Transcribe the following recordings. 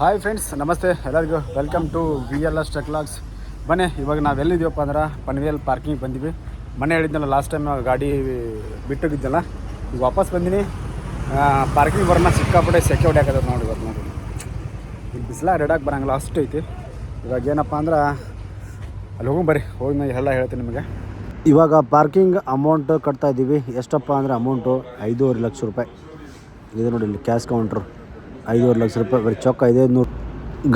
Hi friends ನಮಸ್ತೆ. ಎಲ್ಲರಿಗೂ welcome to V L S Techlogs ಬನ್ನಿ, ಇವಾಗ ನಾವು ಎಲ್ಲಿದ್ದೀವಪ್ಪ ಅಂದ್ರೆ ಪನ್ವೇಲ್ ಪಾರ್ಕಿಂಗ್ ಬಂದಿವಿ. ಮನೆ ಹೇಳಿದ್ನಲ್ಲ ಲಾಸ್ಟ್ ಟೈಮ್ ಗಾಡಿ ಬಿಟ್ಟೋಗಿದ್ದಲ್ಲ, ಈಗ ವಾಪಸ್ ಬಂದಿನಿ. ಪಾರ್ಕಿಂಗ್ ಬರೋಣ ಸಿಕ್ಕಾಪಟ್ಟೆ ಸೆಕ್ಯೂರಿಟಿ ಹಾಕೋದು ನೋಡಿ ಇವತ್ತು ನೋಡಿ. ಈಗ ಬಿಸಿಲ ರೆಡಾಗಿ ಬರೋಂಗಿಲ್ಲ, ಅಷ್ಟು ಐತಿ. ಇವಾಗ ಏನಪ್ಪ ಅಂದ್ರೆ, ಅಲ್ಲಿ ಹೋಗಿ ಬರ್ರಿ, ಹೋಗಿ ನಾ ಎಲ್ಲ ಹೇಳ್ತೀನಿ ನಿಮಗೆ. ಇವಾಗ ಪಾರ್ಕಿಂಗ್ ಅಮೌಂಟ್ ಕಟ್ತಾ ಇದ್ದೀವಿ ಎಷ್ಟಪ್ಪ ಅಂದರೆ ಅಮೌಂಟು ಐದೂವರೆ ಲಕ್ಷ ರೂಪಾಯಿ. ಇದು ನೋಡಿ ಇಲ್ಲಿ ಕ್ಯಾಶ್ ಕೌಂಟ್ರು ಐದೂವರೆ ಲಕ್ಷ ರೂಪಾಯಿ ಬರೀ ಚೊಕ್ಕ ಐದೈದು ನೂರು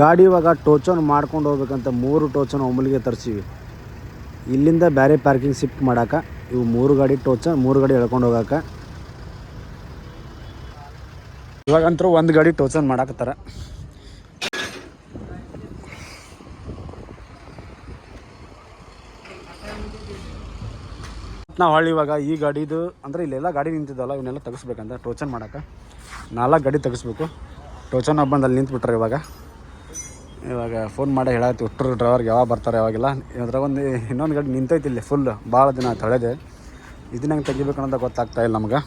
ಗಾಡಿ ಇವಾಗ ಟೋಚನ್ ಮಾಡ್ಕೊಂಡು ಹೋಗ್ಬೇಕಂತ ಮೂರು ಟೋಚನ್ ಒಮ್ಮಲಿಗೆ ತರಿಸಿವಿ. ಇಲ್ಲಿಂದ ಬೇರೆ ಪಾರ್ಕಿಂಗ್ ಶಿಫ್ಟ್ ಮಾಡಾಕ, ಇವು ಮೂರು ಗಾಡಿ ಟೋಚನ್, ಮೂರು ಗಾಡಿ ಎಳ್ಕೊಂಡು ಹೋಗಾಕ. ಇವಾಗಂತರೂ ಒಂದು ಗಾಡಿ ಟೋಚನ್ ಮಾಡಾಕತ್ತಾರ. ನಾವು ಹಳ್ಳಿ ಇವಾಗ ಈ ಗಾಡಿದು ಅಂದರೆ ಇಲ್ಲೆಲ್ಲ ಗಾಡಿ ನಿಂತಿದ್ದಲ್ಲ, ಇವನ್ನೆಲ್ಲ ತೆಗಿಸ್ಬೇಕಂತ ಟೋಚನ್ ಮಾಡಕ್ಕೆ ನಾಲ್ಕು ಗಾಡಿ ತೆಗಿಸ್ಬೇಕು. ಟೋಚನ್ ಬಂದು ಅಲ್ಲಿ ನಿಂತ್ಬಿಟ್ರೆ ಇವಾಗ. ಇವಾಗ ಫೋನ್ ಮಾಡಿ ಹೇಳತ್ತಿ ಒಟ್ಟರು ಡ್ರೈವರ್ಗೆ ಯಾವಾಗ ಬರ್ತಾರೆ, ಯಾವಾಗಿಲ್ಲ. ಇದ್ರಾಗ ಒಂದು ಇನ್ನೊಂದು ಗಾಡಿ ನಿಂತೈತಿ ಇಲ್ಲಿ ಫುಲ್ ಭಾಳ ದಿನ ತೊಳೆದೆ ಇದನ್ನ ಹೆಂಗೆ ತೆಗಿಬೇಕು ಅನ್ನೋದು ಗೊತ್ತಾಗ್ತಾ ಇಲ್ಲ ನಮ್ಗೆ.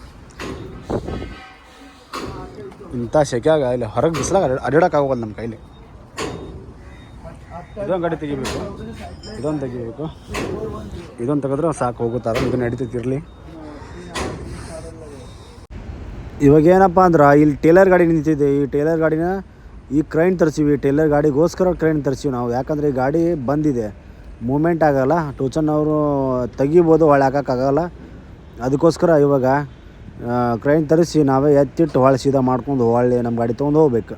ಇಂಥ ಸೆಕೆಯಾಗ ಇಲ್ಲಿ ಹೊರಗೆ ಬಿಸಿಲಾಗ ಅಡ್ಡಾಡೋಕ್ಕಾಗೋಲ್ಲ ನಮ್ಮ ಕೈಲಿ. ಇದೊಂದು ಗಾಡಿ ತೆಗಿಬೇಕು. ಇದೊಂದು ತೆಗಿಬೇಕು. ಇದೊಂದು ತೆಗೆದ್ರೆ ಸಾಕು ಹೋಗುತ್ತಾರೆ ಇದನ್ನ ನಡೀತೈತಿರಲಿ ಇವಾಗ ಏನಪ್ಪ ಅಂದ್ರೆ, ಇಲ್ಲಿ ಟೇಲರ್ ಗಾಡಿ ನಿಂತಿದೆ. ಈ ಟೇಲರ್ ಗಾಡಿನ ಈ ಕ್ರೈನ್ ತರಿಸಿವಿ. ಟೇಲರ್ ಗಾಡಿಗೋಸ್ಕರ ಕ್ರೈನ್ ತರಿಸಿವಿ ನಾವು. ಯಾಕಂದರೆ ಈ ಗಾಡಿ ಬಂದಿದೆ. ಮೂಮೆಂಟ್ ಆಗಲ್ಲ. ಟೋಚನ್ ಅವರು ತೆಗಿಬೋದು ಹೊಳೆ ಹಾಕೋಕ್ಕಾಗಲ್ಲ ಅದಕ್ಕೋಸ್ಕರ ಇವಾಗ ಕ್ರೈನ್ ತರಿಸಿ ನಾವೇ ಎತ್ತಿಟ್ಟು ಹೊಳೆ ಸೀದಾ ಮಾಡ್ಕೊಂಡು ಹೊಳ್ಳಿ ನಮ್ಮ ಗಾಡಿ ತೊಗೊಂಡು ಹೋಗ್ಬೇಕು.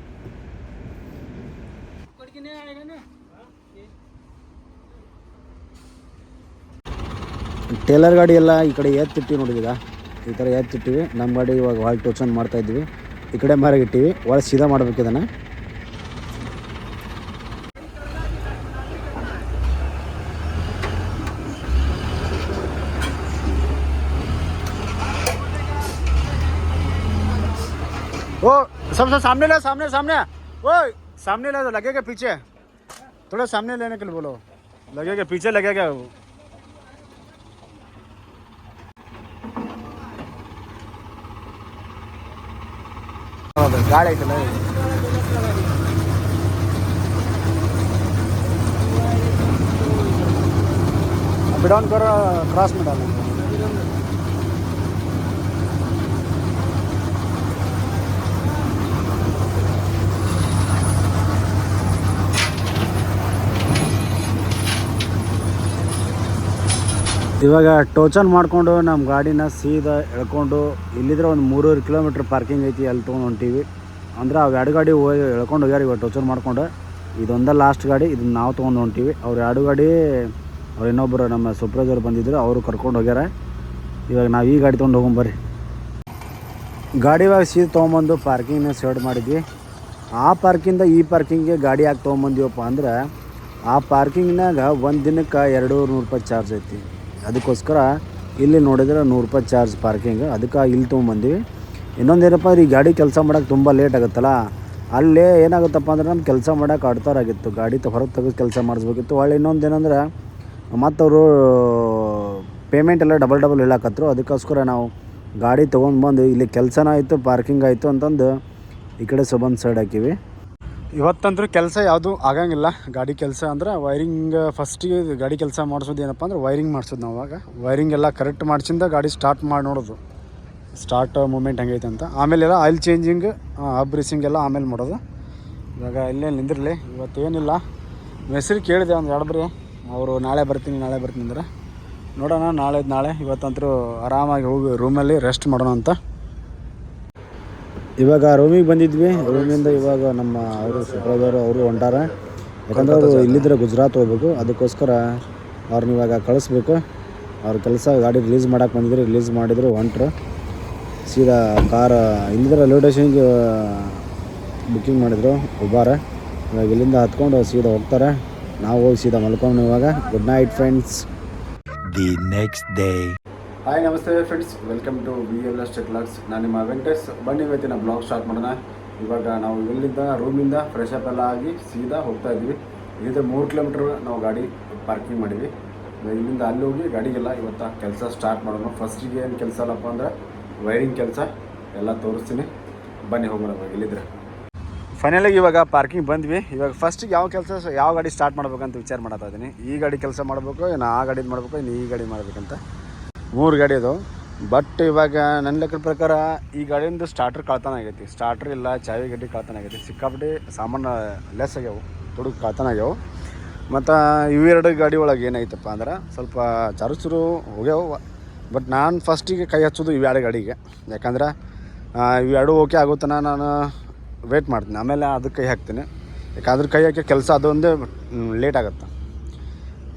ಟೇಲರ್ ಗಾಡಿ ಎಲ್ಲ ಈ ಕಡೆ ಎತ್ತಿಟ್ಟು ನೋಡಿ ಈಗ ಈ ಥರ ಎತ್ತಿಟ್ಟಿವಿ ನಮ್ಮ ಗಾಡಿ ಇವಾಗ ಹೊಳೆ ಟೋಚನ್ ಮಾಡ್ತಾ ಇದ್ವಿ ಈ ಕಡೆ ಮಾರಾಗ ಇಟ್ಟಿವಿ ಒಳಗೆ ಸೀದಾ ಮಾಡ್ಬೇಕು ಇದನ್ನು ओ सबसे सामने ले सामने सामने ओ सामने ले तो लगेगा पीछे थोड़ा सामने लेने के लिए बोलो लगेगा पीछे लगेगा ಗಾಳಿ ಐತಲ್ಲ? ಬಿಡೋನ್ ಕರ ಕ್ರಾಸ್ ಮಾಡಲ್ಲ ಇವಾಗ ಟೋಚನ್ ಮಾಡಿಕೊಂಡು ನಮ್ಮ ಗಾಡಿನ ಸೀದಾ ಎಳ್ಕೊಂಡು ಇಲ್ಲಿದ್ರೆ ಒಂದು ಮೂರುವರೆ ಕಿಲೋಮೀಟ್ರ್ ಪಾರ್ಕಿಂಗ್ ಐತಿ, ಅಲ್ಲಿ ತೊಗೊಂಡು ಹೊಂಟೀವಿ. ಅಂದ್ರೆ ಅವು ಎರಡು ಗಾಡಿ ಹೋಗಿ ಎಳ್ಕೊಂಡು ಹೋಗ್ಯಾರ, ಇವಾಗ ಟೋಚರ್ ಮಾಡ್ಕೊಂಡು. ಇದೊಂದೇ ಲಾಸ್ಟ್ ಗಾಡಿ, ಇದನ್ನ ನಾವು ತೊಗೊಂಡು ಹೊಂಟೀವಿ. ಅವ್ರು ಎರಡು ಗಾಡಿ, ಅವ್ರು ಇನ್ನೊಬ್ಬರು ನಮ್ಮ ಸೂಪ್ರೈಸರ್ ಬಂದಿದ್ರು, ಅವರು ಕರ್ಕೊಂಡು ಹೋಗ್ಯಾರ. ಇವಾಗ ನಾವು ಈ ಗಾಡಿ ತೊಗೊಂಡು ಹೋಗೊಂಬರ್ರಿ ಗಾಡಿ ಇವಾಗ ಸೀದ ತೊಗೊಂಬಂದು ಪಾರ್ಕಿಂಗ್ನ ಸೆಟ್ ಮಾಡಿದ್ವಿ. ಆ ಪಾರ್ಕಿಂದ ಈ ಪಾರ್ಕಿಂಗ್ಗೆ ಗಾಡಿ ಯಾಕೆ ತೊಗೊಂಬಂದಿವಪ್ಪ ಅಂದ್ರೆ, ಆ ಪಾರ್ಕಿಂಗ್ನಾಗ ಒಂದು ದಿನಕ್ಕೆ ಎರಡು ನೂರು ರೂಪಾಯಿ ಚಾರ್ಜ್ ಐತಿ. ಅದಕ್ಕೋಸ್ಕರ ಇಲ್ಲಿ ನೋಡಿದ್ರೆ ನೂರು ರೂಪಾಯಿ ಚಾರ್ಜ್ ಪಾರ್ಕಿಂಗ್ ಅದಕ್ಕೆ ಇಲ್ಲಿ ತೊಗೊಂಬಂದಿವಿ. ಇನ್ನೊಂದು ಏನಪ್ಪ ಅಂದ್ರೆ ಈ ಗಾಡಿ ಕೆಲಸ ಮಾಡೋಕೆ ತುಂಬ ಲೇಟ್ ಆಗುತ್ತಲ್ಲ? ಅಲ್ಲೇ ಏನಾಗುತ್ತಪ್ಪ ಅಂದ್ರೆ ನಮ್ಮ ಕೆಲಸ ಮಾಡೋಕೆ ಅಡ್ತಾರಾಗಿತ್ತು ಗಾಡಿ ಹೊರಗೆ ತೆಗೆದು ಕೆಲಸ ಮಾಡಿಸ್ಬೇಕಿತ್ತು. ಒಳ್ಳೆ ಇನ್ನೊಂದು ಏನಂದ್ರೆ, ಮತ್ತವರು ಪೇಮೆಂಟ್ ಎಲ್ಲ ಡಬಲ್ ಡಬಲ್ ಹೇಳಕತ್ರು ಅದಕ್ಕೋಸ್ಕರ ನಾವು ಗಾಡಿ ತೊಗೊಂಡು ಬಂದು, ಇಲ್ಲಿ ಕೆಲಸನ ಆಯಿತು ಪಾರ್ಕಿಂಗ್ ಆಯಿತು ಅಂತಂದು ಈ ಕಡೆ ಸುಬಂದ್ ಸೈಡ್ ಹಾಕಿವಿ. ಇವತ್ತಂದ್ರೂ ಕೆಲಸ ಯಾವುದು ಆಗಂಗಿಲ್ಲ. ಗಾಡಿ ಕೆಲಸ ಅಂದ್ರೆ ವೈರಿಂಗ್ ಫಸ್ಟಿಗೆ ಗಾಡಿ ಕೆಲಸ ಮಾಡಿಸೋದು ಏನಪ್ಪ ಅಂದ್ರೆ ವೈರಿಂಗ್ ಮಾಡಿಸೋದು ನಾವು ಆವಾಗ. ವೈರಿಂಗ್ ಎಲ್ಲ ಕರೆಕ್ಟ್ ಮಾಡಿಸಿಂದ ಗಾಡಿ ಸ್ಟಾರ್ಟ್ ಮಾಡಿ ನೋಡೋದು. ಸ್ಟಾರ್ಟ್ ಮೂಮೆಂಟ್ ಹಂಗೈತೆ ಅಂತ. ಆಮೇಲೆ ಎಲ್ಲ ಆಯಿಲ್ ಚೇಂಜಿಂಗ್ ಹಬ್ ರೀಸಿಂಗ್ ಎಲ್ಲ ಆಮೇಲೆ ಮಾಡೋದು. ಇವಾಗ ಇಲ್ಲೇ ನಿಂದಿರಲಿ ಇವತ್ತೇನಿಲ್ಲ ಹೆಸರು ಕೇಳಿದೆ ಒಂದು ಎರಡು ಬರೀ. ಅವರು ನಾಳೆ ಬರ್ತೀನಿ ನಾಳೆ ಬರ್ತೀನಿ ಅಂದ್ರೆ. ನೋಡೋಣ ನಾಳೆ ನಾಳೆ. ಇವತ್ತಂತರೂ ಆರಾಮಾಗಿ ಹೋಗಿ ರೂಮಲ್ಲಿ ರೆಸ್ಟ್ ಮಾಡೋಣ ಅಂತ. ಇವಾಗ ರೂಮಿಗೆ ಬಂದಿದ್ವಿ. ರೂಮಿಂದ ಇವಾಗ ನಮ್ಮ ಅವರು ಸೂಪರ್ವೈಸರ್ ಅವರು ಹೊಂಟಾರ. ಯಾಕಂದ್ರೆ ಅವರು ಇಲ್ಲಿದ್ರೆ ಗುಜರಾತ್ ಹೋಗ್ಬೇಕು. ಅದಕ್ಕೋಸ್ಕರ ಅವ್ರನ್ನ ಇವಾಗ ಕಳಿಸ್ಬೇಕು. ಅವ್ರ ಕೆಲಸ ಗಾಡಿ ರಿಲೀಸ್ ಮಾಡೋಕ್ಕೆ ಬಂದಿದ್ರು. ರಿಲೀಸ್ ಮಾಡಿದ್ರು ಹೊಂಟ್ರು. ಸೀದಾ ಕಾರ ಇಲ್ಲಿದ್ರೆ ರೈಲ್ವೆ ಟೇಷನ್ಗೆ ಬುಕ್ಕಿಂಗ್ ಮಾಡಿದರು ಉಬಾರ ಇವಾಗ ಇಲ್ಲಿಂದ ಹತ್ಕೊಂಡು ಸೀದಾ ಹೋಗ್ತಾರೆ. ನಾವು ಹೋಗಿ ಸೀದಾ ಮಲ್ಕೊಂಡು ಇವಾಗ. Good night friends the next day hi ನಮಸ್ತೆ friends welcome to B L S Techlogs ನಾನು ನಿಮ್ಮ ವೆಂಕಟೇಶ್. ಬನ್ನಿ ಇವತ್ತಿನ ಬ್ಲಾಗ್ ಸ್ಟಾರ್ಟ್ ಮಾಡೋಣ. ಇವಾಗ ನಾವು ಇಲ್ಲಿಂದ ರೂಮಿಂದ ಫ್ರೆಶ್ ಅಪ್ ಎಲ್ಲ ಆಗಿ ಸೀದಾ ಹೋಗ್ತಾ ಇದ್ವಿ ಇಲ್ಲಿಂದ ಮೂರು ಕಿಲೋಮೀಟ್ರ್ ನಾವು ಗಾಡಿ ಪಾರ್ಕಿಂಗ್ ಮಾಡಿದ್ವಿ. ಇಲ್ಲಿಂದ ಅಲ್ಲಿ ಹೋಗಿ ಗಾಡಿಗೆಲ್ಲ ಇವತ್ತು ಕೆಲಸ ಸ್ಟಾರ್ಟ್ ಮಾಡೋಣ. ಫಸ್ಟಿಗೆ ಏನು ಕೆಲಸ ಅಲ್ಲಪ್ಪ ಅಂದರೆ ವೈರಿಂಗ್ ಕೆಲಸ, ಎಲ್ಲ ತೋರಿಸ್ತೀನಿ. ಬನ್ನಿ ಹೋಗೋಣ ಇಲ್ಲಿದ್ರೆ ಫೈನಲಾಗಿ ಇವಾಗ ಪಾರ್ಕಿಂಗ್ ಬಂದ್ವಿ. ಇವಾಗ ಫಸ್ಟಿಗೆ ಯಾವ ಕೆಲಸ, ಯಾವ ಗಾಡಿ ಸ್ಟಾರ್ಟ್ ಮಾಡ್ಬೇಕಂತ ವಿಚಾರ ಮಾಡತ್ತಾ ಇದ್ದೀನಿ. ಈ ಗಾಡಿ ಕೆಲಸ ಮಾಡಬೇಕು ಏನು ಆ ಗಾಡಿ ಮಾಡಬೇಕು, ಇನ್ನು ಈ ಗಾಡಿ ಮಾಡಬೇಕಂತ. ಮೂರು ಗಾಡಿ ಅದು. ಬಟ್ ಇವಾಗ ನನ್ನ ಲೆಕ್ಕದ ಪ್ರಕಾರ ಈ ಗಾಡಿಯಿಂದ ಸ್ಟಾರ್ಟರ್ ಕಳ್ತನ ಆಗೈತಿ. ಸ್ಟಾರ್ಟರ್ ಇಲ್ಲ, ಚಾವಿ ಗಡ್ಡಿ ಕಳ್ತನ ಆಗೈತಿ. ಸಿಕ್ಕಾಪಟ್ಟೆ ಸಾಮಾನು ಲೆಸ್ ಆಗ್ಯಾವು. ತುಡುಗು ಕಳ್ತನ ಆಗ್ಯಾವು. ಮತ್ತು ಇವೆರಡು ಗಾಡಿ ಒಳಗೆ ಏನಾಯ್ತಪ್ಪ ಅಂದ್ರೆ ಸ್ವಲ್ಪ ಚರುಚುರು ಹೋಗ್ಯಾವ. ಬಟ್ ನಾನು ಫಸ್ಟಿಗೆ ಕೈ ಹಚ್ಚೋದು ಇವೆರಡು ಗಾಡಿಗೆ. ಯಾಕಂದ್ರೆ ಇವೆರಡು ಓಕೆ ಆಗುತ್ತನ ನಾನು ವೇಟ್ ಮಾಡ್ತೀನಿ. ಆಮೇಲೆ ಅದಕ್ಕೆ ಕೈ ಹಾಕ್ತೀನಿ. ಯಾಕಂದ್ರೆ ಕೈ ಹಾಕಿ ಕೆಲಸ ಅದೊಂದೇ ಲೇಟ್ ಆಗುತ್ತೆ.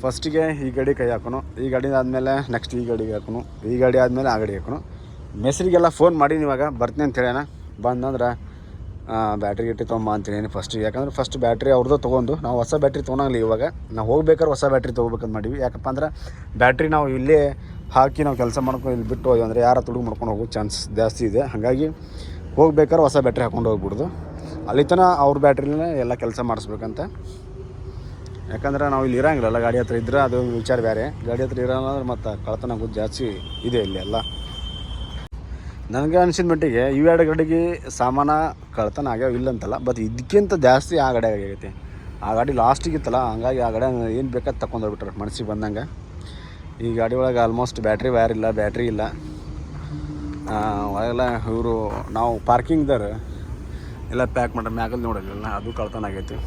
ಫಸ್ಟಿಗೆ ಈ ಗಾಡಿ ಕೈ ಹಾಕೋನು. ಈ ಗಾಡಿ ಆದಮೇಲೆ ನೆಕ್ಸ್ಟ್ ಈ ಗಾಡಿಗೆ ಹಾಕೋನು. ಈ ಗಾಡಿ ಆದಮೇಲೆ ಆ ಗಾಡಿ ಹಾಕೋನು. ಮೆಸ್ರಿಗೆಲ್ಲ ಫೋನ್ ಮಾಡೀನಿ ಇವಾಗ. ಬರ್ತೀನಿ ಅಂತ ಹೇಳ್ಯಾನ ಬಂದಂದ್ರೆ ಬ್ಯಾಟ್ರಿ ಗಿಟ್ಟಿ ತೊಗೊಂಬ ಅಂತೇಳಿ ಫಸ್ಟ್ ಯಾಕಂದ್ರೆ ಫಸ್ಟ್ ಬ್ಯಾಟ್ರಿ ಅವ್ರದ್ದು ತೊಗೊಂಡು. ನಾವು ಹೊಸ ಬ್ಯಾಟ್ರಿ ತೊಗೊಳಂಗಿಲ್ಲ ಇವಾಗ. ನಾವು ಹೋಗ್ಬೇಕಾದ್ರೆ ಹೊಸ ಬ್ಯಾಟ್ರಿ ತೊಗೋಬೇಕಂತ ಮಾಡೀವಿ. ಯಾಕಪ್ಪ ಅಂದ್ರೆ ಬ್ಯಾಟ್ರಿ ನಾವು ಇಲ್ಲೇ ಹಾಕಿ ನಾವು ಕೆಲಸ ಮಾಡ್ಕೊಂಡು ಇಲ್ಲಿ ಬಿಟ್ಟು ಹೋದ್ವಿ ಅಂದರೆ ಯಾರ ತುಡುಗು ಮಾಡ್ಕೊಂಡು ಹೋಗೋ ಚಾನ್ಸ್ ಜಾಸ್ತಿ ಇದೆ. ಹಾಗಾಗಿ ಹೋಗ್ಬೇಕಾದ್ರೆ ಹೊಸ ಬ್ಯಾಟ್ರಿ ಹಾಕೊಂಡು ಹೋಗ್ಬಿಡ್ದು. ಅಲ್ಲಿ ತನಕ ಅವ್ರ ಬ್ಯಾಟ್ರಿನೇ ಎಲ್ಲ ಕೆಲಸ ಮಾಡಿಸ್ಬೇಕಂತ. ಯಾಕಂದ್ರೆ ನಾವು ಇಲ್ಲಿ ಇರೋಂಗಿಲ್ಲ, ಗಾಡಿ ಹತ್ರ ಇದ್ರೆ ಅದು ವಿಚಾರ ಬೇರೆ. ಗಾಡಿ ಹತ್ರ ಇರೋಲ್ಲ ಅಂದ್ರೆ ಮತ್ತು ಕಳ್ತನ ಆಗೋದು ಜಾಸ್ತಿ ಇದೆ ಇಲ್ಲಿ ಎಲ್ಲ. ನನಗೆ ಅನಿಸಿದ ಮಟ್ಟಿಗೆ ಇವೆರಡು ಗಾಡಿಗೆ ಸಾಮಾನ ಕಳ್ತನ ಆಗ್ಯಾವ ಇಲ್ಲಂತಲ್ಲ ಬಟ್ ಇದಕ್ಕಿಂತ ಜಾಸ್ತಿ ಆ ಗಾಡಿ ಆಗೈತೆ ಆ ಗಾಡಿ ಲಾಸ್ಟಿಗೆ ಇತ್ತಲ್ಲ ಹಂಗಾಗಿ ಆ ಗಾಡಿ ಏನು ಬೇಕಾದ ತಗೊಂಡೋಗ್ಬಿಟ್ರೆ ಮನಸ್ಸಿಗೆ ಬಂದಂಗೆ. ಈ ಗಾಡಿ ಒಳಗೆ ಆಲ್ಮೋಸ್ಟ್ ಬ್ಯಾಟ್ರಿ ವೈರ್ ಇಲ್ಲ ಬ್ಯಾಟ್ರಿ ಇಲ್ಲ. ಒಳಗೆಲ್ಲ ಇವರು ನಾವು ಪಾರ್ಕಿಂಗ್ದಾರ ಎಲ್ಲ ಪ್ಯಾಕ್ ಮಾಡ್ರೆ ಮ್ಯಾಗಲ್ಲಿ ನೋಡಲಿಲ್ಲ ಅದು ಕಳ್ತನ ಆಗೈತಿ.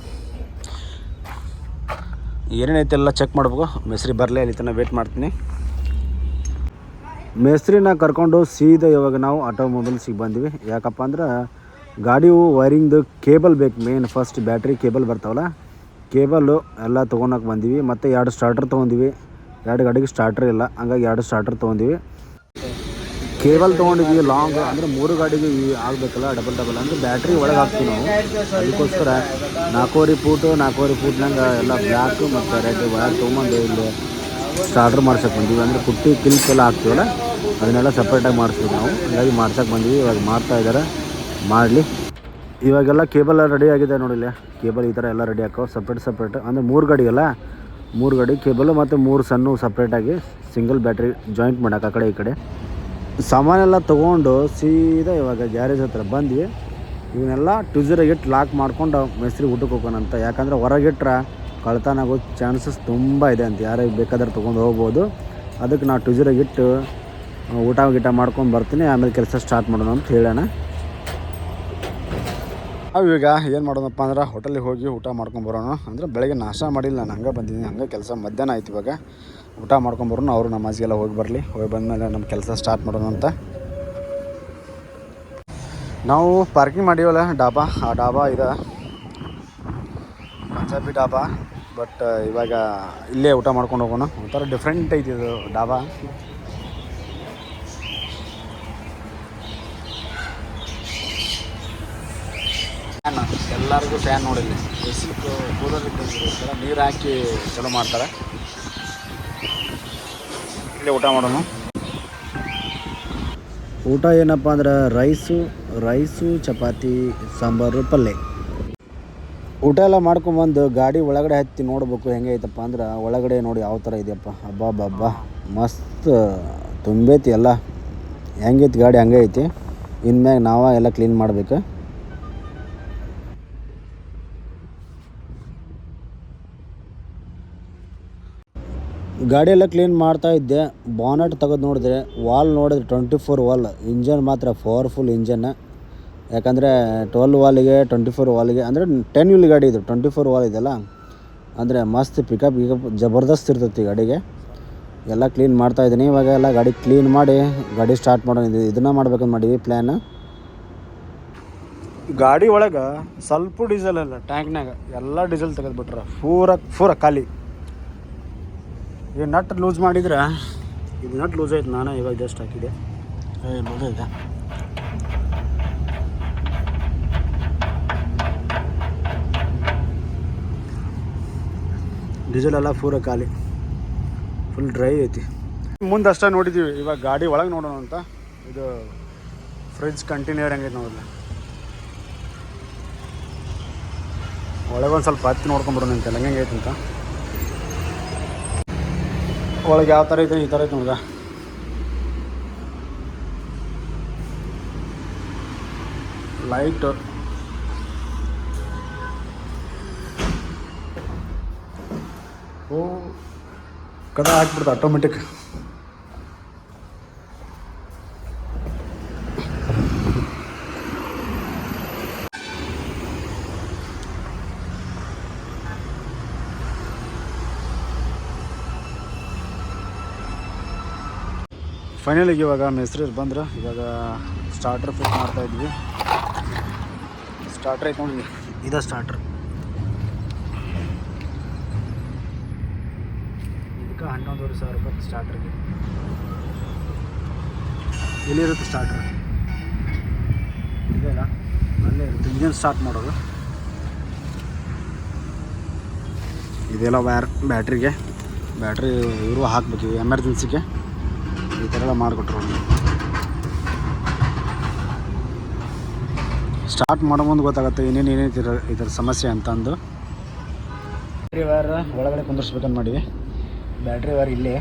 ಏನೇನೈತೆ ಎಲ್ಲ ಚೆಕ್ ಮಾಡ್ಬೇಕು. ಮೇಸ್ರಿ ಬರಲೇ ಅಲ್ಲಿ ತನಕ ವೇಟ್ ಮಾಡ್ತೀನಿ. ಮೇಸ್ತ್ರಿನ ಕರ್ಕೊಂಡು ಸೀದಾ ಇವಾಗ ನಾವು ಆಟೋಮೊಬೈಲ್ಸಿಗೆ ಬಂದ್ವಿ. ಯಾಕಪ್ಪ ಅಂದ್ರೆ ಗಾಡಿಯು ವೈರಿಂಗ್ದು ಕೇಬಲ್ ಬೇಕು ಮೇನ್ ಫಸ್ಟ್ ಬ್ಯಾಟ್ರಿ ಕೇಬಲ್ ಬರ್ತಾವಲ್ಲ ಕೇಬಲ್ಲು ಎಲ್ಲ ತೊಗೊಳಕ್ಕೆ ಬಂದೀವಿ. ಮತ್ತು ಎರಡು ಸ್ಟಾರ್ಟರ್ ತೊಗೊಂಡಿವಿ. ಎರಡು ಗಾಡಿಗೆ ಸ್ಟಾರ್ಟರ್ ಇಲ್ಲ. ಹಂಗಾಗಿ ಎರಡು ಸ್ಟಾರ್ಟರ್ ತೊಗೊಂಡಿವಿ. ಕೇಬಲ್ ತೊಗೊಂಡಿದ್ವಿ ಲಾಂಗ್ ಅಂದರೆ ಮೂರು ಗಾಡಿಗೆ ಆಗಬೇಕಲ್ಲ ಡಬಲ್ ಡಬಲ್ ಅಂದರೆ ಬ್ಯಾಟ್ರಿ ಒಳಗೆ ಹಾಕ್ತೀವಿ ನಾವು. ಅದಕ್ಕೋಸ್ಕರ ನಾಲ್ಕೂವರೆ ಫೂಟು ನಾಲ್ಕೂವರೆ ಫೂಟ್ನಂಗೆ ಎಲ್ಲ ಬ್ಲ್ಯಾಕ್ ಮತ್ತು ರೆಡ್ ಒಳಗೆ ತೊಗೊಂಬಂದು ಇಲ್ಲಿ ಸ್ಟಾರ್ಟರ್ ಮಾಡ್ಸಕ್ಕೆ ಬಂದೀವಿ. ಅಂದರೆ ಕುಟ್ಟಿ ಕಿಲ್ಕ್ ಎಲ್ಲ ಹಾಕ್ತೀವಲ್ಲ, ಅದನ್ನೆಲ್ಲ ಸಪ್ರೇಟಾಗಿ ಮಾಡಿಸ್ತೀವಿ ನಾವು. ಹಂಗಾಗಿ ಮಾಡ್ಸಕ್ಕೆ ಬಂದೀವಿ. ಇವಾಗ ಮಾಡ್ತಾ ಇದ್ದಾರೆ ಮಾಡಲಿ. ಇವಾಗೆಲ್ಲ ಕೇಬಲ್ ರೆಡಿ ಆಗಿದೆ ನೋಡಿಲ್ಲ ಕೇಬಲ್ ಈ ಥರ ಎಲ್ಲ ರೆಡಿ ಹಾಕೋ ಸಪ್ರೇಟ್ ಸಪ್ರೇಟ್ ಅಂದರೆ ಮೂರು ಗಾಡಿಗೆಲ್ಲ ಮೂರು ಗಾಡಿ, ಕೇಬಲ್ ಮತ್ತು ಮೂರು ಸಣ್ಣ ಸಪ್ರೇಟಾಗಿ ಸಿಂಗಲ್ ಬ್ಯಾಟ್ರಿ ಜಾಯಿಂಟ್ ಮಾಡೋಕೆ ಆ ಕಡೆ ಈ ಕಡೆ. ಸಾಮಾನೆಲ್ಲ ತೊಗೊಂಡು ಸೀದಾ ಇವಾಗ ಗ್ಯಾರೇಜ್ ಹತ್ರ ಬಂದ್ವಿ. ಇವನ್ನೆಲ್ಲ ಟ್ಯೂಸರಾಗಿ ಇಟ್ಟು ಲಾಕ್ ಮಾಡಿಕೊಂಡು ಮೇಸ್ತ್ರಿ ಊಟಕ್ಕೆ ಹೋಗೋಣಂತ ಯಾಕಂದ್ರೆ ಹೊರಗಿಟ್ರೆ ಕಳ್ತನ ಆಗೋ ಚಾನ್ಸಸ್ ತುಂಬ ಇದೆ ಅಂತ. ಯಾರಿಗೆ ಬೇಕಾದ್ರೆ ತೊಗೊಂಡು ಹೋಗ್ಬೋದು. ಅದಕ್ಕೆ ನಾವು ಟ್ಯೂಸರಾಗಿ ಇಟ್ಟು ಊಟ ಗೀಟ ಮಾಡ್ಕೊಂಡು ಬರ್ತೀನಿ. ಆಮೇಲೆ ಕೆಲಸ ಸ್ಟಾರ್ಟ್ ಮಾಡೋಣ ಅಂತ ಹೇಳೋಣ. ನಾವು ಈಗ ಏನು ಮಾಡೋಣಪ್ಪ ಅಂದ್ರೆ ಹೋಟೆಲಿಗೆ ಹೋಗಿ ಊಟ ಮಾಡ್ಕೊಂಡು ಬರೋಣ. ಅಂದರೆ ಬೆಳಗ್ಗೆ ನಾಷ್ಟ ಮಾಡಿಲ್ಲ, ನಾನು ಹಂಗೆ ಬಂದಿದ್ದೀನಿ. ಹಂಗೆ ಕೆಲಸ ಮಧ್ಯಾಹ್ನ ಆಯ್ತು ಇವಾಗ. ಊಟ ಮಾಡ್ಕೊಂಡು ಬರೋಣ, ಅವರು ನಮಾಜಿಗೆಲ್ಲ ಹೋಗಿ ಬರಲಿ. ಹೋಗಿ ಬಂದಮೇಲೆ ನಮ್ಮ ಕೆಲಸ ಸ್ಟಾರ್ಟ್ ಮಾಡೋಣ ಅಂತ. ನಾವು ಪಾರ್ಕಿಂಗ್ ಮಾಡೀವಲ್ಲ ಡಾಬಾ. ಆ ಡಾಬಾ ಇದೆ ಪಂಜಾಬಿ ಡಾಬಾ. ಬಟ್ ಇವಾಗ ಇಲ್ಲೇ ಊಟ ಮಾಡ್ಕೊಂಡು ಹೋಗೋಣ. ಒಂಥರ ಡಿಫ್ರೆಂಟ್ ಐತಿ ಇದು ಡಾಬಾ. ಫ್ಯಾನ್ ಎಲ್ಲರಿಗೂ ಫ್ಯಾನ್ ನೋಡಿಲ್ಲ ಬಿಸಿಲು ಕೂಲರ್ ನೀರು ಹಾಕಿ ಚಲೋ ಮಾಡ್ತಾರೆ. ಇಲ್ಲಿ ಊಟ ಮಾಡೋಣ. ಊಟ ಏನಪ್ಪ ಅಂದ್ರೆ ರೈಸು ರೈಸು, ಚಪಾತಿ, ಸಾಂಬಾರು ಪಲ್ಯ ಊಟ ಎಲ್ಲ ಮಾಡ್ಕೊಂಬಂದು ಗಾಡಿ ಒಳಗಡೆ ಹತ್ತಿ ನೋಡ್ಬೇಕು ಹೆಂಗೆ ಐತಪ್ಪ ಅಂದ್ರೆ, ಒಳಗಡೆ ನೋಡಿ ಯಾವ ಥರ ಇದೆಯಪ್ಪ. ಹಬ್ಬ ಹಬ್ಬ ಮಸ್ತ್ ತುಂಬೈತಿ ಎಲ್ಲ. ಹೆಂಗೈತಿ ಗಾಡಿ ಹಂಗೆ ಐತಿ. ಇನ್ಮ್ಯಾಗ ನಾವ ಎಲ್ಲ ಕ್ಲೀನ್ ಮಾಡ್ಬೇಕು. ಗಾಡಿ ಎಲ್ಲ ಕ್ಲೀನ್ ಮಾಡ್ತಾ ಇದ್ದೆ. ಬಾನೆಟ್ ತೆಗೆದು ನೋಡಿದ್ರೆ ವಾಲ್ ನೋಡಿದ್ರೆ ಟ್ವೆಂಟಿ ಫೋರ್ ವಾಲ್ ಇಂಜನ್ ಮಾತ್ರ ಪವರ್ಫುಲ್ ಇಂಜನ್ ಯಾಕಂದರೆ ಟ್ವೆಲ್ ವಾಲಿಗೆ ಟ್ವೆಂಟಿ ಫೋರ್ ವಾಲಿಗೆ ಅಂದರೆ ಟೆನ್ ವೀಲ್ ಗಾಡಿ ಇದು ಟ್ವೆಂಟಿ ಫೋರ್ ವಾಲ್ ಇದೆಯಲ್ಲ? ಅಂದರೆ ಮಸ್ತ್ ಪಿಕಪ್ ಗಿಕಪ್ ಜಬರ್ದಸ್ತ್ ಇರ್ತೈತಿ ಗಾಡಿಗೆ. ಎಲ್ಲ ಕ್ಲೀನ್ ಮಾಡ್ತಾ ಇದ್ದೀನಿ. ಇವಾಗ ಎಲ್ಲ ಗಾಡಿ ಕ್ಲೀನ್ ಮಾಡಿ, ಗಾಡಿ ಸ್ಟಾರ್ಟ್ ಮಾಡೋಣ. ಇದು ಇದನ್ನ ಮಾಡ್ಬೇಕಂತ ಮಾಡೀವಿ ಪ್ಲ್ಯಾನ್ ಗಾಡಿ ಒಳಗೆ ಸ್ವಲ್ಪ ಡೀಸೆಲ್ ಅಲ್ಲ ಟ್ಯಾಂಕ್ನಾಗ ಎಲ್ಲ ಡೀಸೆಲ್ ತೆಗೆದ್ಬಿಟ್ರೆ ಪೂರ ಪೂರ ಖಾಲಿ. ಈ ನಟ್ ಲೂಸ್ ಮಾಡಿದ್ರೆ ಇದು ನಟ್ ಲೂಸ್ ಆಯ್ತು ನಾನು ಇವಾಗ ಜಸ್ಟ್ ಹಾಕಿದೆ. ಲೂಸ್ ಆಯ್ತಾ? ಡೀಸೆಲ್ ಎಲ್ಲ ಪೂರ ಖಾಲಿ. ಫುಲ್ ಡ್ರೈ ಐತಿ. ಮುಂದೆ ಅಷ್ಟೇ ನೋಡಿದ್ದೀವಿ ಇವಾಗ ಗಾಡಿ ಒಳಗೆ ನೋಡೋಣ ಅಂತ. ಇದು ಫ್ರಿಜ್ ಕಂಟಿನ್ಯೂ ಹೆಂಗೈತೆ ನೋಡಲ್ಲ ಒಳಗೊಂದು ಒಂದು ಸ್ವಲ್ಪ ಹತ್ತಿ ನೋಡ್ಕೊಂಬಿಡೋಣ ಅಂತ ಹೆಂಗೆ ಐತೆ ಅಂತ. ಒಳಗೆ ಯಾವ ಥರ ಐತೆ ಈ ಥರ ಐತೆ ನೋಡ್ದ ಲೈಟ್ ಓ ಕದ ಹಾಕ್ಬಿಡ್ತ ಆಟೋಮೆಟಿಕ್ ಫೈನಲಿಗೆ ಇವಾಗ ಮೆಸ್ರೀರ್ ಬಂದ್ರೆ ಇವಾಗ ಸ್ಟಾರ್ಟರ್ ಫಿಟ್ ಮಾಡ್ತಾ ಇದ್ವಿ. ಸ್ಟಾರ್ಟರ್ ಐತೆ ನೋಡಿ ಇದ ಸ್ಟಾರ್ಟರ್ ಇದಕ್ಕೆ ಹನ್ನೊಂದುವರೆ ಸಾವಿರ ರೂಪಾಯಿ ಸ್ಟಾರ್ಟರ್ಗೆ ಎಲ್ಲಿರುತ್ತೆ ಸ್ಟಾರ್ಟರ್ ಇದೆಲ್ಲ ಅಲ್ಲೇ? ಇರುತ್ತೆ. ಇಂಜಿನ್ ಸ್ಟಾರ್ಟ್ ಮಾಡೋದು. ಇದೆಲ್ಲ ವ್ಯಾರ್ ಬ್ಯಾಟ್ರಿಗೆ ಬ್ಯಾಟ್ರಿ ಇವರು ಹಾಕ್ಬೇಕು ಎಮರ್ಜೆನ್ಸಿಗೆ ಈ ಥರ ಎಲ್ಲ ಮಾಡಿಕೊಟ್ರು. ಸ್ಟಾರ್ಟ್ ಮಾಡೋ ಮುಂದೆ ಗೊತ್ತಾಗುತ್ತೆ ಏನೇನು ಇದರ ಸಮಸ್ಯೆ ಅಂತಂದು. ಬ್ಯಾಟ್ರಿ ವೈರ್ ಒಳಗಡೆ ಕುಂದಿರ್ಸ್ಬೇಕಂತ ಮಾಡಿವಿ ಬ್ಯಾಟ್ರಿ ವೈರ್ ಇಲ್ಲೇ.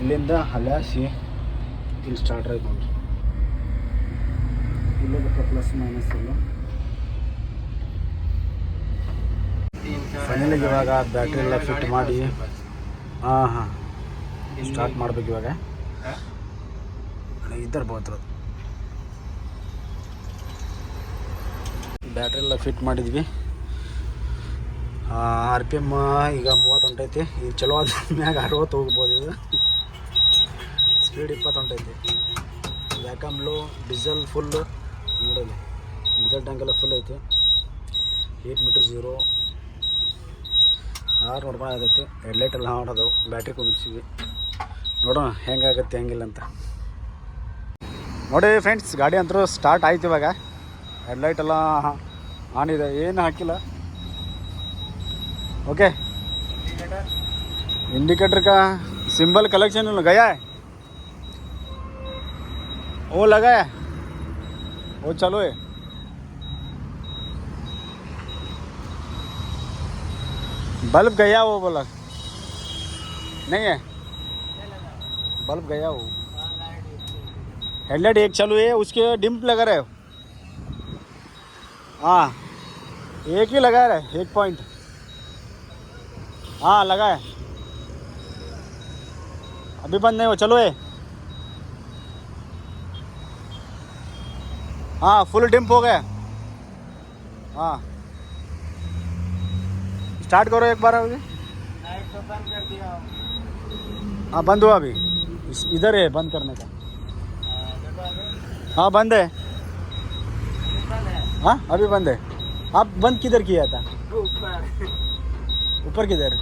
ಇಲ್ಲಿಂದ ಹಲಾಸಿ ಇಲ್ಲಿ ಸ್ಟಾರ್ಟ್ ಆಯ್ತು ನೋಡ್ರಿ. ಇಲ್ಲೇ ಬೇಕಾ ಪ್ಲಸ್ ಮೈನಸ್ ಇಲ್ಲ ಫೈನಲಿಗೆ ಇವಾಗ ಬ್ಯಾಟ್ರಿ ಎಲ್ಲ ಫಿಟ್ ಮಾಡಿ. ಹಾಂ ಹಾಂ ಸ್ಟಾರ್ಟ್ ಮಾಡ್ಬೇಕು ಇವಾಗ. ಇದ್ದಾರೆ ಬೋದು ಬ್ಯಾಟ್ರಿ ಎಲ್ಲ ಫಿಟ್ ಮಾಡಿದ್ವಿ. ಆರ್ ಪಿ ಎಂ ಈಗ ಮೂವತ್ತು ಹೊಂಟೈತಿ ಈಗ ಚಲೋ ಆದ ಮ್ಯಾಗ ಅರವತ್ತು ಹೋಗ್ಬೋದು ಇದು. ಸ್ಪೀಡ್ ಇಪ್ಪತ್ತು ಹೊಂಟೈತಿ ಯಾಕಂಬ್ಲು ಡೀಸೆಲ್ ಫುಲ್ಲು ನೋಡಲಿ ಡೀಸೆಲ್ ಟ್ಯಾಂಕ್ ಎಲ್ಲ ಫುಲ್ ಐತಿ. ಏಯ್ಟ್ ಮೀಟರ್ ಜೀರೋ ಆರು ನೋಡ್ಕೊಂಡು ಆಗೈತಿ ಹೆಡ್ಲೈಟ್ ಎಲ್ಲ ಮಾಡೋದು ಬ್ಯಾಟ್ರಿ ಕುಂದಿರ್ಸಿವಿ ನೋಡೋಣ ಹೆಂಗಾಗತ್ತೆ ಹೆಂಗಿಲ್ಲ ಅಂತ ನೋಡಿ ಫ್ರೆಂಡ್ಸ್ ಗಾಡಿ ಅಂತೂ ಸ್ಟಾರ್ಟ್ ಆಯ್ತು ಇವಾಗ ಹೆಡ್ಲೈಟ್ ಎಲ್ಲ ಆನ್ ಇದೆ ಏನು ಹಾಕಿಲ್ಲ ओके इंडिकेटर का सिंबल कलेक्शन गया है वो लगा है वो चालू है बल्ब गया वो बोला नहीं है बल्ब गया वो। हेडलाइट एक चालू है उसके डिम्प लगा रहे हो? हाँ एक ही लगा रहा है एक पॉइंट हाँ लगा है। अभी बंद नहीं हो चलो ये हाँ फुल डिम्प हो गया। हाँ। स्टार्ट करो एक बार अभी हाँ बंद हुआ अभी। इधर है, बंद करने का। हाँ बंद है। हाँ अभी बंद है। आप बंद किधर किया था? ऊपर किधर?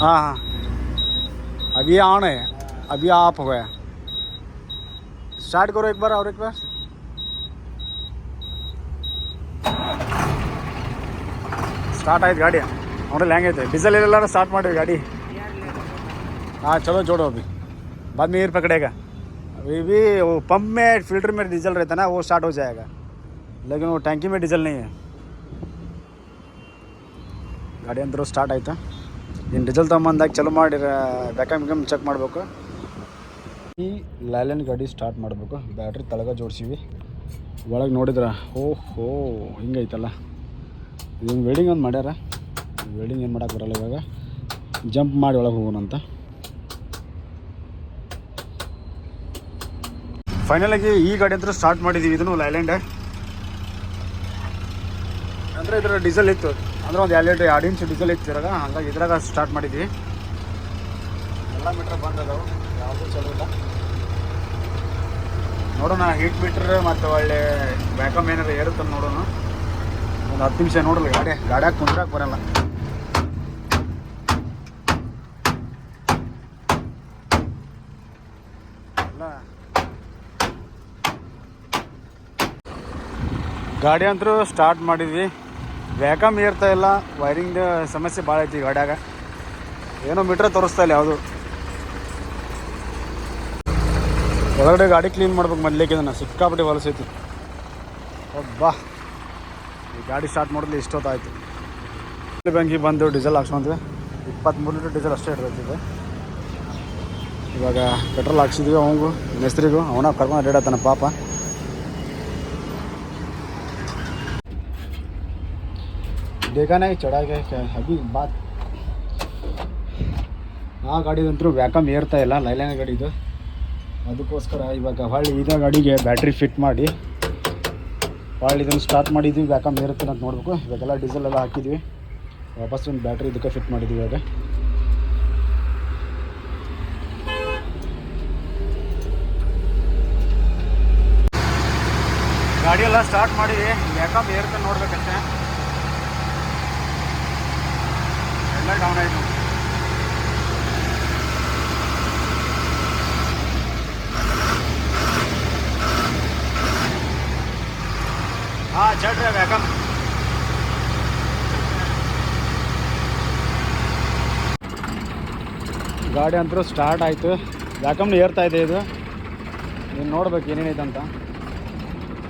हाँ हाँ। अभी ऑन है। अभी ऑफ़ हो। गया स्टार्ट करो एक बार और एक बार। स्टार्ट आयत गाड़ी। और लैंग है डीजल ಎಲ್ಲ स्टार्ट ಮಾಡಿವಿ गाड़ी हाँ चलो जोड़ो अभी बाद में एयर पकड़ेगा अभी भी वो पंप में फिल्टर में डीजल रहता है ना वो स्टार्ट हो जाएगा लेकिन वो टैंकी में डीजल नहीं है ಗಾಡಿ ಅಂತರೂ ಸ್ಟಾರ್ಟ್ ಆಯ್ತಾ ಇನ್ನು ಡೀಸೆಲ್ ತೊಗೊಂಬಂದಾಗ ಚಲೋ ಮಾಡಿ ಬ್ಯಾಕಮ್ ಬಿಕಮ್ ಚೆಕ್ ಮಾಡಬೇಕು ಈ ಲ್ಯಾಲೆನ್ ಗಾಡಿ ಸ್ಟಾರ್ಟ್ ಮಾಡಬೇಕು ಬ್ಯಾಟ್ರಿ ತಳಗ ಜೋಡಿಸಿವಿ ಒಳಗೆ ನೋಡಿದ್ರ ಓಹೋ ಹಿಂಗೈತಲ್ಲ ಇದನ್ನು ವೆಲ್ಡಿಂಗ್ ಒಂದು ಮಾಡ್ಯಾರ ವೆಲ್ಡಿಂಗ್ ಏನು ಮಾಡೋಕೆ ಬರಲ್ಲ ಇವಾಗ. ಜಂಪ್ ಮಾಡಿ ಒಳಗೆ ಹೋಗೋಣಂತ ಫೈನಲಾಗಿ ಈ ಗಾಡಿ ಅಂತೂ ಸ್ಟಾರ್ಟ್ ಮಾಡಿದ್ದೀವಿ ಇದನ್ನು ಲೈಲ್ಯಾಂಡ್ ಅಂದರೆ ಇದರ ಡೀಸೆಲ್ ಇತ್ತು. ಅಂದರೆ ಒಂದು ಎರಡು ಲೀಟ್ರ್ ಎರಡು ಇಂಚ್ ಡೀಸೆಲ್ ಇತ್ತು ಇದ್ರಾಗ. ಹಂಗಾಗಿ ಇದ್ರಾಗ ಸ್ಟಾರ್ಟ್ ಮಾಡಿದ್ವಿ. ಎಲ್ಲ ಮೀಟ್ರ್ ಬಂದದವು. ಯಾವುದೂ ಚಲೋ ಇಲ್ಲ. ನೋಡೋಣ ಹೀಟ್ ಮೀಟ್ರ್ ಮತ್ತು ಒಳ್ಳೆ ಬ್ಯಾಕಮ್ ಏನಾರು ಏರುತ್ತೆ ನೋಡೋಣ. ಒಂದು ಹತ್ತು ನಿಮಿಷ ನೋಡಲ್ಲ ಗಾಡಿ. ಗಾಡಿಯಾಗ ಕುಂದ್ರಾಕ್ ಬರಲ್ಲ ಎಲ್ಲ ಗಾಡಿ ಅಂತೂ ಸ್ಟಾರ್ಟ್ ಮಾಡಿದ್ವಿ. ವ್ಯಾಕಮ್ ಏರ್ತಾ ಇಲ್ಲ ವೈರಿಂಗ್ ಸಮಸ್ಯೆ ಭಾಳ ಐತಿ ಗಾಡ್ಯಾಗ. ಏನೋ ಮೀಟ್ರ್ ತೋರಿಸ್ತಾ ಇಲ್ಲ ಯಾವುದು. ಒಳಗಡೆ ಗಾಡಿ ಕ್ಲೀನ್ ಮಾಡ್ಬೇಕು ಮೊದಲೇಕೆ ಇದನ್ನು, ಸಿಕ್ಕಾಪಟ್ಟೆ ಹೊಲಸೈತಿ ಒಬ್ಬಾ. ಈ ಗಾಡಿ ಸ್ಟಾರ್ಟ್ ಮಾಡಿದ್ಲಿ ಇಷ್ಟೊತ್ತಾಯ್ತು. ಬ್ಯಾಂಕಿಗೆ ಬಂದು ಡೀಸೆಲ್ ಹಾಕ್ಸ್ಕೊಂತೀವಿ ಇಪ್ಪತ್ತ್ಮೂರು ಲೀಟ್ರ್ ಡೀಸೆಲ್ ಅಷ್ಟೇ ಇರ್ತೈತಿದೆ ಇವಾಗ ಪೆಟ್ರೋಲ್ ಹಾಕ್ಸಿದ್ವಿ ಅವಂಗು, ಮೇಸ್ತ್ರಿಗೂ. ಅವನ ಕರ್ಕೊಂಡು ಅಡ್ಡಾಡತ್ತಾನ ಪಾಪ. देखा नहीं चढ़ा गया क्या अभी बात ಆ ಗಾಡಿದಂತರೂ ವ್ಯಾಕಮ್ ಏರ್ತಾ ಇಲ್ಲ ಲೈಲ್ಯಾನ ಗಾಡಿದು ಅದಕ್ಕೋಸ್ಕರ ಇವಾಗ ಹೊಳ್ಳಿ ಇದೇ ಗಾಡಿಗೆ ಬ್ಯಾಟ್ರಿ ಫಿಟ್ ಮಾಡಿ ಹೊಳ್ಳಿ ಇದನ್ನು ಸ್ಟಾರ್ಟ್ ಮಾಡಿದ್ವಿ ವ್ಯಾಕಮ್ ಏರುತ್ತೆ ಅಂತ ನೋಡ್ಬೇಕು ಇವಾಗೆಲ್ಲ ಡೀಸೆಲ್ ಎಲ್ಲ ಹಾಕಿದ್ವಿ ವಾಪಸ್ ಒಂದು ಬ್ಯಾಟ್ರಿ ಇದಕ್ಕೆ ಫಿಟ್ ಮಾಡಿದ್ವಿ ಇವಾಗ ಗಾಡಿ ಎಲ್ಲ ಸ್ಟಾರ್ಟ್ ಮಾಡಿವಿ ಬ್ಯಾಕಪ್ ಏರ್ತ ನೋಡ್ಬೇಕಷ್ಟೇ ಎಲ್ಲ ಡೌನ್ ಆಯಿತು हाँ चल रहा है बैकअप ಗಾಡಿ ಅಂತೂ ಸ್ಟಾರ್ಟ್ ಆಯಿತು ಬ್ಯಾಕಮ್ನ ಏರ್ತಾ ಇದೆ ಇದು ನೀನು ನೋಡ್ಬೇಕು ಏನೇನೈತೆ ಅಂತ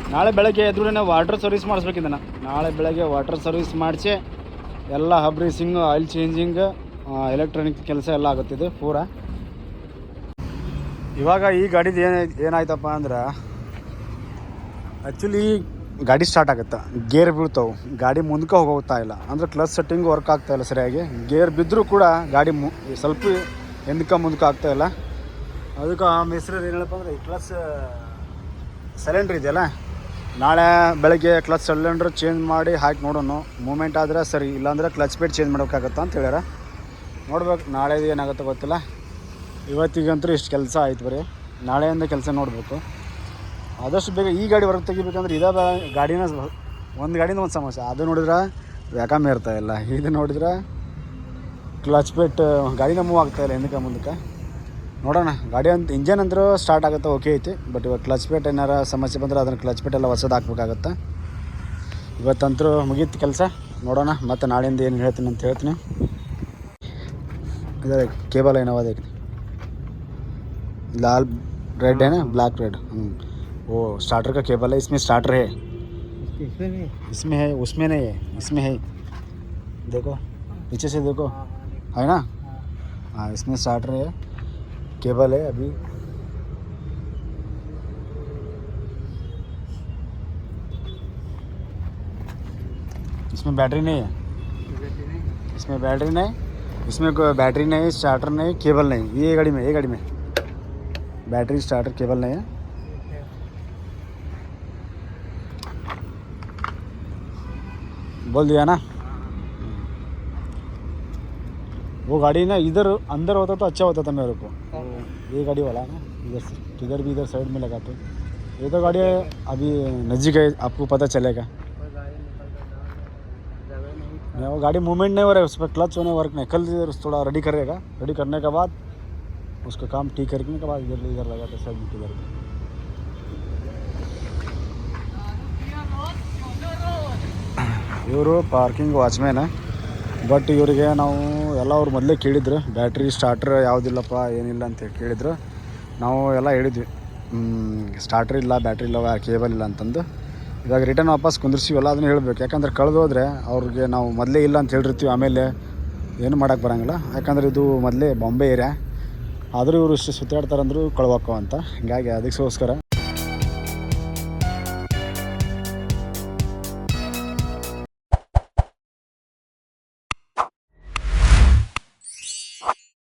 ನಾಳೆ ಬೆಳಗ್ಗೆ ಎದುರು ನಾವು ವಾಟರ್ ಸರ್ವಿಸ್ ಮಾಡಿಸ್ಬೇಕಿದ್ದನ ನಾಳೆ ಬೆಳಗ್ಗೆ ವಾಟರ್ ಸರ್ವಿಸ್ ಮಾಡಿಸಿ ಎಲ್ಲ hub greasing oil changing electronic ಕೆಲಸ ಎಲ್ಲ ಆಗುತ್ತಿದೆ, ಪೂರ. ಇವಾಗ ಈ ಗಾಡಿದು ಏನ, ಏನಾಯ್ತಪ್ಪ ಅಂದ್ರೆ ಆ್ಯಕ್ಚುಲಿ ಗಾಡಿ ಸ್ಟಾರ್ಟ್ ಆಗುತ್ತೆ? ಗೇರ್ ಬೀಳ್ತಾವೆ. ಗಾಡಿ ಮುಂದಕ್ಕೆ ಹೋಗ್ತಾ ಇಲ್ಲ. ಅಂದರೆ ಕ್ಲಚ್ ಸೆಟ್ಟಿಂಗ್ ವರ್ಕ್ ಆಗ್ತಾ ಇಲ್ಲ ಸರಿಯಾಗಿ. ಗೇರ್ ಬಿದ್ದರೂ ಕೂಡ ಗಾಡಿ ಮು, ಸ್ವಲ್ಪ ಹಿಂದಕ್ಕೆ ಮುಂದಕ್ಕೆ ಆಗ್ತಾ ಇಲ್ಲ. ಅದಕ್ಕೆ ಆ ಮೆಸ್ರಲ್ಲಿ ಏನಪ್ಪ ಅಂದ್ರೆ ಈ ಕ್ಲಚ್ ಸಿಲಿಂಡ್ರ್ ಇದೆಯಲ್ಲ? ನಾಳೆ ಬೆಳಗ್ಗೆ ಕ್ಲಚ್ ಸಿಲಿಂಡ್ರ್ ಚೇಂಜ್ ಮಾಡಿ ಹಾಕಿ ನೋಡೋಣ. ಮೂಮೆಂಟ್ ಆದರೆ ಸರಿ, ಇಲ್ಲಾಂದರೆ ಕ್ಲಚ್ ಪೇಟ್ ಚೇಂಜ್ ಮಾಡೋಕ್ಕಾಗತ್ತಾ ಅಂತ ಹೇಳ್ಯಾರ. ನೋಡ್ಬೇಕು, ನಾಳೆ ಏನಾಗುತ್ತೆ ಗೊತ್ತಿಲ್ಲ. ಇವತ್ತಿಗಂತೂ ಇಷ್ಟು ಕೆಲಸ ಆಯ್ತು ಬರೀ. ನಾಳೆಯಿಂದ ಕೆಲಸ ನೋಡಬೇಕು. ಆದಷ್ಟು ಬೇಗ ಈ ಗಾಡಿ ಹೊರಗೆ ತೆಗಿಬೇಕಂದ್ರೆ ಇದೇ ಗಾಡಿನ ಒಂದು ಗಾಡಿನ ಒಂದು ಸಮಸ್ಯೆ. ಅದು ನೋಡಿದ್ರೆ ವ್ಯಾಕಾಮ ಇರ್ತಾ ಇಲ್ಲ. ಇದು ನೋಡಿದ್ರೆ ಕ್ಲಚ್ ಪೇಟ್ ಗಾಡಿನ ಮೂವ್ ಆಗ್ತಾಯಿಲ್ಲ ಹಿಂದಕ್ಕೆ ಮುಂದಕ್ಕೆ. ನೋಡೋಣ ಗಾಡಿ ಅಂತ ಇಂಜನ್ ಅಂದರೂ ಸ್ಟಾರ್ಟ್ ಆಗುತ್ತೆ ಓಕೆ ಐತಿ ಬಟ್ ಇವಾಗ ಕ್ಲಚ್ ಪೇಟ್ ಏನಾರ ಸಮಸ್ಯೆ ಬಂದರೆ ಅದನ್ನು ಕ್ಲಚ್ ಪೇಟ್ ಎಲ್ಲ ಹೊಸದು ಹಾಕ್ಬೇಕಾಗತ್ತೆ ಇವತ್ತಂತರೂ ಮುಗೀತು ಕೆಲಸ ನೋಡೋಣ ಮತ್ತು ನಾಳೆಯಿಂದ ಏನು ಹೇಳ್ತೀನಿ ಅಂತ ಹೇಳ್ತೀನಿ इधर केबल है ना वो देख लाल रेड है ना ब्लैक रेड वो स्टार्टर का केबल है इसमें स्टार्टर है इसमें है उसमें नहीं है इसमें है देखो पीछे से देखो है ना हाँ इसमें स्टार्टर है केबल है अभी। इसमें बैटरी नहीं है। इसमें बैटरी नहीं। इसमें कोई बैटरी नहीं स्टार्टर नहीं, केबल नहीं। ये गाड़ी में, ये गाड़ी में। बैटरी स्टार्टर केबल नहीं है। बोल दिया ना? वो गाड़ी ना इधर, अंदर होता तो अच्छा होता था मेरे को। ये गाड़ी वाला ना, इधर टिगर भी इधर साइड में लगाते हैं। ये तो गाड़ी अभी नज़दीक है, आपको पता चलेगा। नहीं, वो गाड़ी मूवमेंट नहीं हो रहा है, उस पर क्लच होने वर्क नहीं। कल इधर थोड़ा रेडी करेगा। रेडी करने के बाद, उसका काम ठीक करने के बाद इधर इधर लगाते साइड में किधर में यूरो पार्किंग वॉचमैन है। ಬಟ್ ಇವರಿಗೆ ನಾವು ಎಲ್ಲ ಅವ್ರು ಮೊದಲೇ ಕೇಳಿದ್ರು ಬ್ಯಾಟ್ರಿ ಸ್ಟಾರ್ಟ್ರ್ ಯಾವುದಿಲ್ಲಪ್ಪ, ಏನಿಲ್ಲ ಅಂತ ಕೇಳಿದ್ರು. ನಾವು ಎಲ್ಲ ಹೇಳಿದ್ವಿ ಸ್ಟಾರ್ಟ್ರ್ ಇಲ್ಲ ಬ್ಯಾಟ್ರಿ ಇಲ್ಲ ಕೇಬಲ್ ಇಲ್ಲ ಅಂತಂದು. ಇವಾಗ ರಿಟರ್ನ್ ವಾಪಸ್ ಕುಂದಿರ್ಸಿವಲ್ಲ ಅದನ್ನು ಹೇಳಬೇಕು. ಯಾಕಂದ್ರೆ ಕಳೆದು ಹೋದ್ರೆ ಅವ್ರಿಗೆ ನಾವು ಮೊದಲೇ ಇಲ್ಲ ಅಂತ ಹೇಳಿರ್ತೀವಿ, ಆಮೇಲೆ ಏನು ಮಾಡೋಕ್ಕೆ ಬರೋಂಗಿಲ್ಲ. ಯಾಕಂದ್ರೆ ಇದು ಮೊದಲೇ ಬಾಂಬೆ ಏರಿಯಾ ಆದರೂ ಇವರು ಇಷ್ಟು ಸುತ್ತಾಡ್ತಾರಂದ್ರು ಕಳ್ವಾಕೋ ಅಂತ. ಹಿಂಗಾಗಿ ಅದಕ್ಕೋಸ್ಕರ